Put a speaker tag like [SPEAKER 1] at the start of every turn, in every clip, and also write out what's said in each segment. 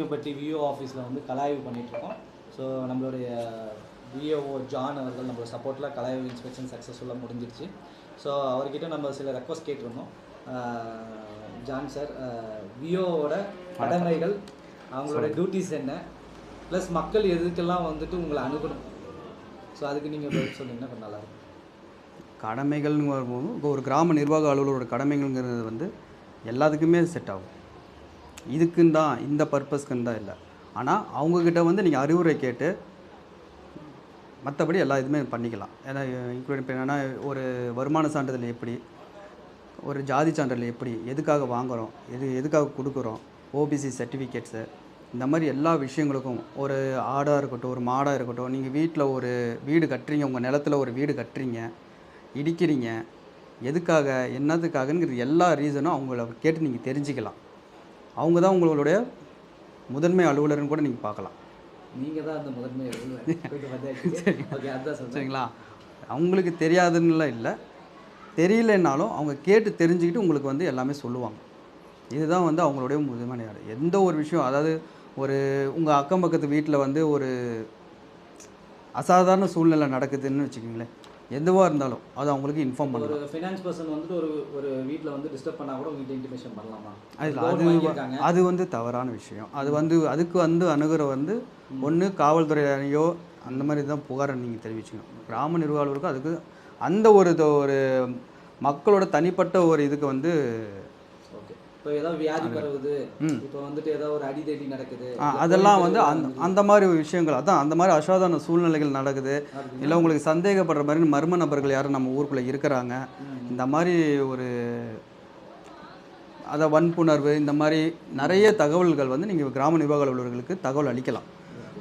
[SPEAKER 1] நாயக்கப்பட்டி VO ஆஃபீஸில் வந்து கலாய்வு பண்ணிகிட்ருக்கோம் ஸோ நம்மளுடைய விஓஓ ஜான் அவர்கள் நம்மளோட சப்போர்ட்டில் கலாய்வு இன்ஸ்பெக்ஷன் சக்ஸஸ்ஃபுல்லாக முடிஞ்சிருச்சு. ஸோ அவர்கிட்ட நம்ம சில ரெக்வஸ்ட் கேட்டிருந்தோம். ஜான் சார் விஓவோட கடமைகள் அவங்களோட டியூட்டிஸ் என்ன? ப்ளஸ் மக்கள் எதுக்கெல்லாம் வந்துட்டு உங்களை அணுகணும்? ஸோ அதுக்கு நீங்கள் பதில் சொன்னீங்கன்னா கொஞ்சம் நல்லாயிருக்கும்
[SPEAKER 2] கடமைகள்னு வரும்போது இப்போ ஒரு கிராம நிர்வாக அலுவலரோட கடமைகள்ங்கிறது வந்து எல்லாத்துக்குமே செட் ஆகும். இதுக்குன்னு தான் இந்த பர்பஸ்க்குன்னு தான் இல்லை. ஆனால் அவங்கக்கிட்ட வந்து நீங்கள் அறிவுரை கேட்டு மற்றபடி எல்லா இதுவுமே பண்ணிக்கலாம். ஏன்னா இன்க்ளூடிங் இப்போ என்னென்னா ஒரு வருமான சான்றிதழ் எப்படி ஒரு ஜாதி சான்றிதழ் எப்படி எதுக்காக வாங்குகிறோம் எது எதுக்காக கொடுக்குறோம் ஓபிசி சர்டிஃபிகேட்ஸு இந்த மாதிரி எல்லா விஷயங்களுக்கும் ஒரு ஆடாக இருக்கட்டும் ஒரு மாடாக இருக்கட்டும் நீங்கள் வீட்டில் ஒரு வீடு கட்டுறீங்க உங்கள் நிலத்துல ஒரு வீடு கட்டுறீங்க இடிக்கிறீங்க எதுக்காக என்னதுக்காகங்கிறது எல்லா ரீசனும் அவங்கள கேட்டு நீங்கள் தெரிஞ்சுக்கலாம். அவங்க தான் உங்களுடைய முதன்மை அலுவலர்னு கூட நீங்கள் பார்க்கலாம்.
[SPEAKER 1] நீங்கள் தான் அந்த முதன்மை சொல்கிறேன்
[SPEAKER 2] சரிங்களா? அவங்களுக்கு தெரியாதுன்னுலாம் இல்லை. தெரியலனாலும் அவங்க கேட்டு தெரிஞ்சுக்கிட்டு உங்களுக்கு வந்து எல்லாமே சொல்லுவாங்க. இதுதான் வந்து அவங்களுடைய முதன்மையான எந்த ஒரு விஷயம் அதாவது ஒரு உங்கள் அக்கம் பக்கத்து வீட்டில் வந்து ஒரு அசாதாரண சூழ்நிலை நடக்குதுன்னு வச்சுக்கோங்களேன். எதுவாக இருந்தாலும் அது அவங்களுக்கு இன்ஃபார்ம்
[SPEAKER 1] ஒரு
[SPEAKER 2] பண்ணலாம்.
[SPEAKER 1] ஃபினான்ஸ் பர்சன் வந்துட்டு ஒரு ஒரு வீட்டில் வந்து டிஸ்டர்ப் பண்ணால் கூட உங்ககிட்ட இன்டிமேஷன் பண்ணலாமா?
[SPEAKER 2] அது அது வந்து தவறான விஷயம். அது வந்து அதுக்கு வந்து அணுகிற வந்து ஒன்று காவல்துறையோ அந்த மாதிரி தான் புகாரை நீங்கள் தெரிவிச்சுக்கணும். கிராம நிர்வாகர்களுக்கும் அதுக்கு அந்த ஒரு ஒரு மக்களோட தனிப்பட்ட ஒரு இதுக்கு வந்து
[SPEAKER 1] இப்போ ஏதாவது வியாதி பரவுது. இப்போ வந்துட்டு ஏதாவது ஒரு அடிதடி நடக்குது.
[SPEAKER 2] அதெல்லாம் வந்து அந்த. அந்த மாதிரி விஷயங்கள். அதான் அந்த மாதிரி அசாதாரண சூழ்நிலைகள் நடக்குது. இல்லை உங்களுக்கு சந்தேகப்படுற மாதிரி மர்ம நபர்கள் யாரும் நம்ம ஊருக்குள்ளே இருக்கிறாங்க. இந்த மாதிரி ஒரு அதை வன்புணர்வு இந்த மாதிரி நிறைய தகவல்கள் வந்து நீங்கள் கிராம நிர்வாக அலுவலர்களுக்கு தகவல் அளிக்கலாம்.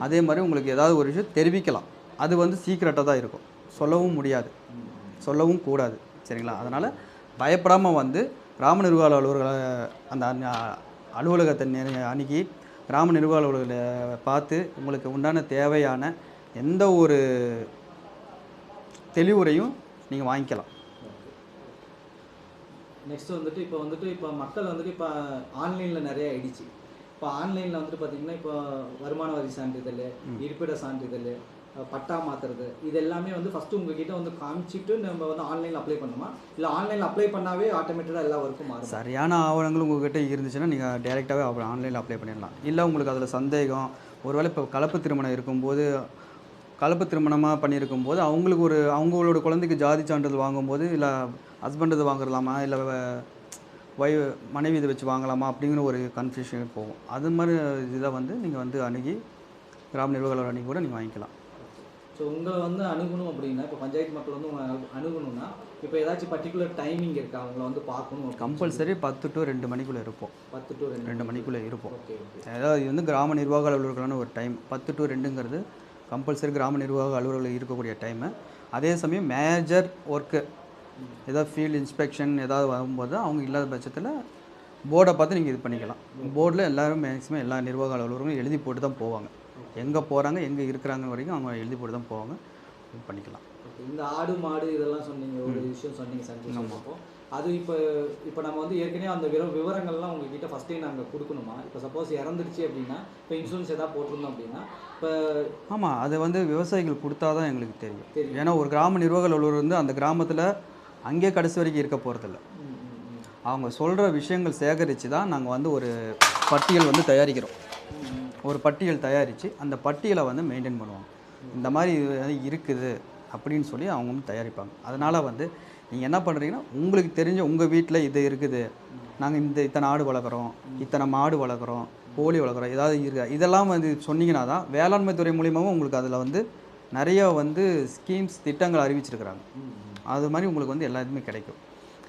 [SPEAKER 2] அதே மாதிரி உங்களுக்கு ஏதாவது ஒரு விஷயம் தெரிவிக்கலாம். அது வந்து சீக்ரெட்டாக தான் இருக்கும். சொல்லவும் முடியாது. சொல்லவும் கூடாது. சரிங்களா? அதனால் பயப்படாமல் வந்து கிராம நிர்வாக அலுவலர்களை அந்த அலுவலகத்தை அணுகி கிராம நிர்வாக அலுவலர்களை பார்த்து உங்களுக்கு உண்டான தேவையான எந்த ஒரு தெளிவுரையும் நீங்கள் வாங்கிக்கலாம்.
[SPEAKER 1] நெக்ஸ்ட் வந்துட்டு இப்போ வந்துட்டு இப்போ மக்கள் வந்துட்டு இப்போ ஆன்லைனில் நிறைய ஆயிடுச்சு. இப்போ ஆன்லைனில் வந்துட்டு பார்த்தீங்கன்னா இப்போ வருமான வரி சான்றிதழ் இருப்பிட சான்றிதழ் பட்டா மாற்றுறது இது எல்லாமே வந்து ஃபஸ்ட்டு உங்ககிட்ட வந்து காமிச்சிட்டு நம்ம வந்து ஆன்லைனில் அப்ளை பண்ணுமா இல்லை ஆன்லைனில் அப்ளை பண்ணாவே ஆட்டோமேட்டடாக எல்லா ஒர்க்கும் மாறும்?
[SPEAKER 2] சரியான ஆவணங்கள் உங்ககிட்ட இருந்துச்சுன்னா நீங்கள் டேரெக்டாகவே ஆன்லைனில் அப்ளை பண்ணிடலாம். இல்லை உங்களுக்கு அதில் சந்தேகம் ஒருவேளை இப்போ கலப்பு திருமணம் இருக்கும்போது கலப்பு திருமணமாக பண்ணியிருக்கும் போது அவங்களுக்கு ஒரு அவங்களோட குழந்தைக்கு ஜாதி சான்றிதழ் வாங்கும்போது இல்லை ஹஸ்பண்ட் இது வாங்கலாமா? இல்லை ஒய் மனைவி இதை வச்சு வாங்கலாமா? அப்படிங்கிற ஒரு கன்ஃபியூஷன் போகும். அது மாதிரி இதை வந்து நீங்கள் வந்து அணுகி கிராம நிர்வாக அணுகி கூட நீங்கள் வாங்கிக்கலாம்.
[SPEAKER 1] ஸோ உங்களை வந்து அணுகணும் அப்படின்னா இப்போ பஞ்சாயத்து மக்கள் வந்து உங்களை அணு- அணுகணும்னா இப்போ ஏதாச்சும் பர்டிகுலர் டைமிங் இருக்கா? அவங்கள வந்து பார்க்கணும்
[SPEAKER 2] கம்பல்சரி பத்து டு ரெண்டு மணிக்குள்ளே இருப்போம்.
[SPEAKER 1] பத்து டு ரெண்டு
[SPEAKER 2] ரெண்டு மணிக்குள்ளே. இருப்போம். அதாவது இது வந்து கிராம நிர்வாக அலுவலர்களான ஒரு டைம் பத்து டு ரெண்டுங்கிறது கம்பல்சரி கிராம நிர்வாக அலுவலர்கள் இருக்கக்கூடிய டைமு அதே சமயம் மேஜர் ஒர்க்கு ஏதாவது ஃபீல்டு இன்ஸ்பெக்ஷன் ஏதாவது வரும்போது அவங்க இல்லாத பட்சத்தில் போர்டை பார்த்து நீங்கள் இது பண்ணிக்கலாம். போர்டில் எல்லாரும் மேக்ஸிமம் எல்லா நிர்வாக அலுவலர்களும் எழுதி போட்டு தான் போவாங்க. எங்கே போகிறாங்க எங்கே இருக்கிறாங்க வரைக்கும் அவங்க எழுதி போட்டு தான் போவாங்க. பண்ணிக்கலாம்.
[SPEAKER 1] இந்த ஆடு மாடு இதெல்லாம் சொன்னீங்க ஒரு விஷயம் சொன்னீங்க அப்போ அது இப்போ இப்போ நம்ம வந்து ஏற்கனவே அந்த விவர விவரங்கள்லாம் உங்ககிட்ட ஃபஸ்ட்டே நாங்கள் கொடுக்கணுமா? இப்போ சப்போஸ் இறந்துருச்சு அப்படின்னா இப்போ இன்சூரன்ஸ் ஏதாவது போட்டிருந்தோம் அப்படின்னா இப்போ
[SPEAKER 2] ஆமாம் அது வந்து விவசாயிகள் கொடுத்தா தான் எங்களுக்கு தெரியும். ஏன்னா ஒரு கிராம நிர்வாக அலுவலர் வந்து அந்த கிராமத்தில் அங்கேயே கடைசி வரைக்கும் இருக்க போகிறதில்ல. அவங்க சொல்கிற விஷயங்கள் சேகரித்து தான் நாங்கள் வந்து ஒரு பட்டியல் வந்து தயாரிக்கிறோம். ஒரு பட்டியல் தயாரித்து அந்த பட்டியலை வந்து மெயின்டைன் பண்ணுவாங்க. இந்த மாதிரி இது இருக்குது அப்படின்னு சொல்லி அவங்க வந்து தயாரிப்பாங்க. அதனால் வந்து நீங்கள் என்ன பண்ணுறீங்கன்னா உங்களுக்கு தெரிஞ்ச உங்கள் வீட்டில் இது இருக்குது. நாங்கள் இந்த இத்தனை ஆடு வளர்க்குறோம் இத்தனை மாடு வளர்க்குறோம் கோழி வளர்க்குறோம் ஏதாவது இருக்கு. இதெல்லாம் வந்து சொன்னீங்கன்னா தான் வேளாண்மை துறை மூலியமாகவும் உங்களுக்கு அதில் வந்து நிறைய வந்து ஸ்கீம்ஸ் திட்டங்கள் அறிவிச்சிருக்கிறாங்க. அது மாதிரி உங்களுக்கு வந்து எல்லா இதுவுமே கிடைக்கும்.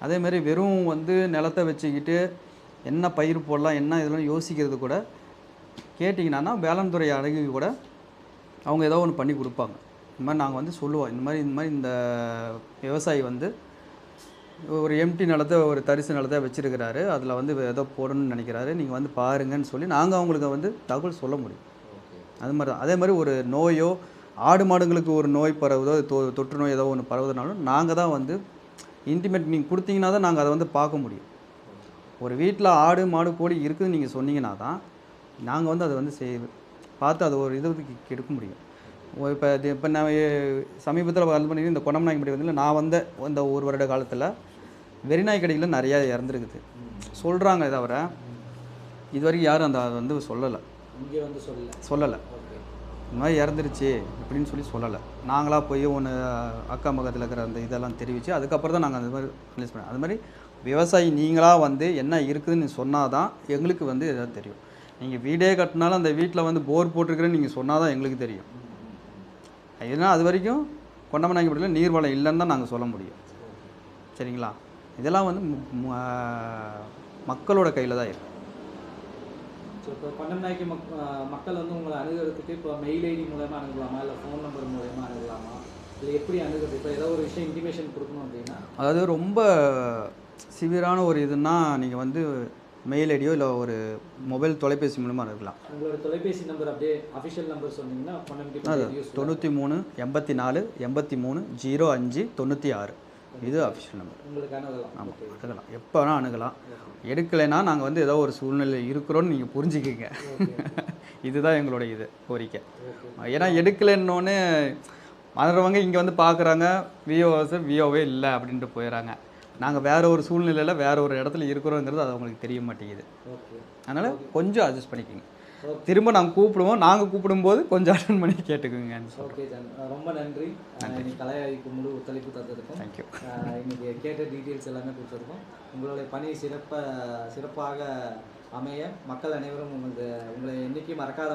[SPEAKER 2] அதே மாதிரி வெறும் வந்து நிலத்தை வச்சுக்கிட்டு என்ன பயிர் போடலாம் என்ன இதெல்லாம் யோசிக்கிறது கூட கேட்டிங்கன்னா வேளாண் துறை கூட அவங்க ஏதோ ஒன்று பண்ணி கொடுப்பாங்க. இந்த மாதிரி நாங்கள் வந்து சொல்லுவோம். இந்த மாதிரி இந்த மாதிரி இந்த விவசாயி வந்து ஒரு எம்டி நிலத்தை ஒரு தரிசு நிலத்தை வச்சிருக்கிறாரு. அதில் வந்து ஏதோ போடணும்னு நினைக்கிறாரு. நீங்கள் வந்து பாருங்கன்னு சொல்லி நாங்கள் அவங்களுக்கு வந்து தகவல் சொல்ல முடியும். அது மாதிரி தான். அதே மாதிரி ஒரு நோயோ ஆடு மாடுங்களுக்கு ஒரு நோய் பரவுதோ தொ தொற்று நோய் ஏதோ ஒன்று பரவுதுனாலும் நாங்கள் தான் வந்து இன்டிமேட் நீங்கள் கொடுத்தீங்கன்னா தான் நாங்கள் அதை வந்து பார்க்க முடியும். ஒரு வீட்டில் ஆடு மாடு கோழி இருக்குதுன்னு நீங்கள் சொன்னீங்கன்னா தான் நாங்கள் வந்து அதை வந்து செய் பார்த்து அது ஒரு இது எடுக்க முடியும். இப்போ இது இப்போ நான் சமீபத்தில் பண்ணி இந்த கொண்டமநாயக்கம்படி வந்து நான் வந்த இந்த ஒரு வருட காலத்தில் வெறிநாய் கடைகளில் நிறையா இறந்துருக்குது. சொல்கிறாங்க தவிர இது வரைக்கும் யாரும் அந்த அதை வந்து சொல்லலை.
[SPEAKER 1] இங்கே வந்து சொல்லல.
[SPEAKER 2] இந்த மாதிரி இறந்துருச்சு அப்படின்னு சொல்லி சொல்லலை. நாங்களாக போய் ஒன்று அக்கம் பக்கத்தில் இருக்கிற அந்த இதெல்லாம் தெரிவித்து அதுக்கப்புறம் தான் நாங்கள் அந்த மாதிரி ரிலீஸ் பண்ணோம் அது மாதிரி விவசாயி நீங்களாக வந்து என்ன இருக்குதுன்னு சொன்னால் தான் எங்களுக்கு வந்து எதாவது தெரியும். நீங்கள் வீடே கட்டினாலும் அந்த வீட்டில் வந்து போர் போட்டிருக்கிறேன்னு நீங்கள் சொன்னால் தான் எங்களுக்கு தெரியும். ஏன்னா அது வரைக்கும் கொண்டமநாயக்கப்பட்டியில் நீர்வளம் இல்லைன்னு தான் நாங்கள் சொல்ல முடியும். சரிங்களா? இதெல்லாம் வந்து மக்களோட கையில் தான் இருக்குது
[SPEAKER 1] இப்போ பன்னெண்டாயிரம் மக் மக்கள் வந்து உங்களை அணுகிறதுக்கு இப்போ மெயில் ஐடி மூலயமா அணுகலாமா? இல்லை ஃபோன் நம்பர் மூலயமா அணுகலாமா? இல்லை எப்படி அணுகிறது? இப்போ ஏதோ ஒரு விஷயம் இன்டிமேஷன் கொடுக்கணும் அப்படின்னா?
[SPEAKER 2] அதாவது ரொம்ப சிவியரான ஒரு இதுன்னா நீங்கள் வந்து மெயில் ஐடியோ இல்லை ஒரு மொபைல் தொலைபேசி மூலமாக இருக்கலாம்.
[SPEAKER 1] உங்களோட தொலைபேசி நம்பர் அப்படியே அஃபிஷியல் நம்பர் சொன்னீங்கன்னா
[SPEAKER 2] தொண்ணூற்றி மூணு எண்பத்தி நாலு எண்பத்தி மூணு ஜீரோ அஞ்சு தொண்ணூற்றி ஆறு. இது அஃபிஷியல் நம்பர்
[SPEAKER 1] உங்களுக்கு அணுகலாம்.
[SPEAKER 2] ஆமாம் அணுகலாம். எப்போ வேணால் அணுகலாம். எடுக்கலைன்னா நாங்கள் வந்து ஏதோ ஒரு சூழ்நிலை இருக்கிறோன்னு நீங்கள் புரிஞ்சுக்கிங்க. இதுதான் எங்களோட இது கோரிக்கை. ஏன்னா எடுக்கலைன்னொன்னே மறவங்க இங்கே வந்து பார்க்குறாங்க. விஓஎஸ் விஓவே இல்லை அப்படின்ட்டு போயிடறாங்க நாங்கள் வேற ஒரு சூழ்நிலையில் வேற ஒரு இடத்துல இருக்கிறோங்கிறது அது அவங்களுக்கு தெரிய மாட்டேங்குது.
[SPEAKER 1] ஓகே.
[SPEAKER 2] அதனால் கொஞ்சம் அட்ஜஸ்ட் பண்ணிக்கோங்க. திரும்ப நாங்கள் கூப்பிடுவோம். நாங்கள் கூப்பிடும்போது கொஞ்சம் அட்டன் பண்ணி கேட்டுக்குங்க.
[SPEAKER 1] ஓகே ரொம்ப நன்றி. இன்னைக்கு கலையாய்க்கு முழு ஒத்துழைப்பு தந்ததுக்கும்.
[SPEAKER 2] தேங்க்யூ
[SPEAKER 1] அஹ் இன்னைக்கு கேட்ட டீட்டெயில்ஸ் எல்லாமே கொடுத்துருக்கோம் உங்களுடைய பணி சிறப்ப சிறப்பாக அமைய மக்கள் அனைவரும் உங்களுக்கு உங்களை என்னைக்கும் மறக்காத